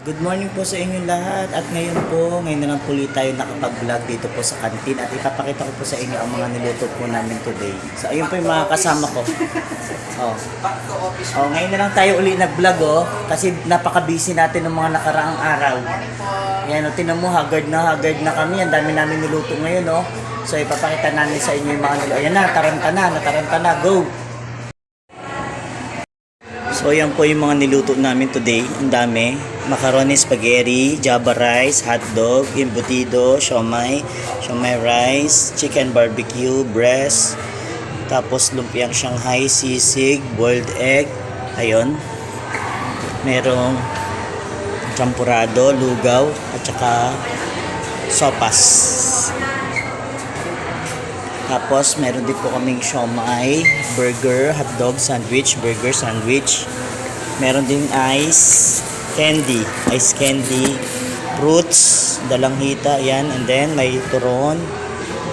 Good morning po sa inyong lahat at ngayon po, ngayon na lang po ulit tayo nakapag-vlog dito po sa kantin at ipapakita ko po sa inyo ang mga niluto po namin today. So ayun po yung mga kasama ko. Oh. Oh, ngayon na lang tayo uli nag-vlog oh kasi napaka-busy natin ng mga nakaraang araw. Yan oh, tinan mo haggard na haggard na kami. Ang dami namin niluto ngayon oh. So ipapakita namin sa inyo yung mga niluto. Ayan na, taranta na, nataranta na, go! So yan po yung mga niluto namin today. Ang dami. Macaroni spaghetti, java rice, hotdog, embutido, siomay, siomay rice, chicken barbecue, breast, tapos lumpiang Shanghai, sisig, boiled egg, ayun. Merong champurado, lugaw, at saka sopas. Tapos, meron din po kaming siomay, burger, hotdog, sandwich, burger, sandwich. Meron din ice, candy, ice candy, fruits, dalang hita, yan. And then, may turon,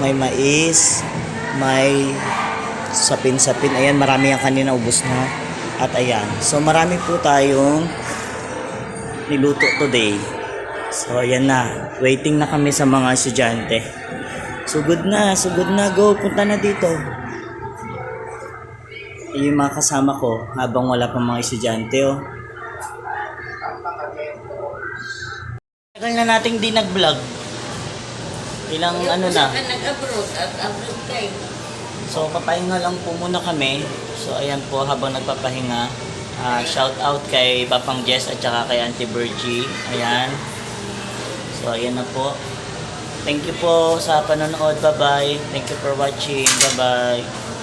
may mais, may sapin-sapin. Ayan, marami yan kanina, ubos na. At ayan. So, marami po tayong niluto today. So, ayan na. Waiting na kami sa mga estudyante. Sugod na, sugod na, go, punta na dito. Yung mga kasama ko habang wala pang mga estudyante, oh. Tagal na nating di nag-vlog. Ilang ano na. Nag-abroad at abroad kayo. So, papahinga lang po muna kami. So, ayan po, habang nagpapahinga. ah, shout out kay Papang Jess at saka kay Auntie Virgie. Ayan. So, ayan na po. Thank you po sa panonood. Bye-bye. Thank you for watching. Bye-bye.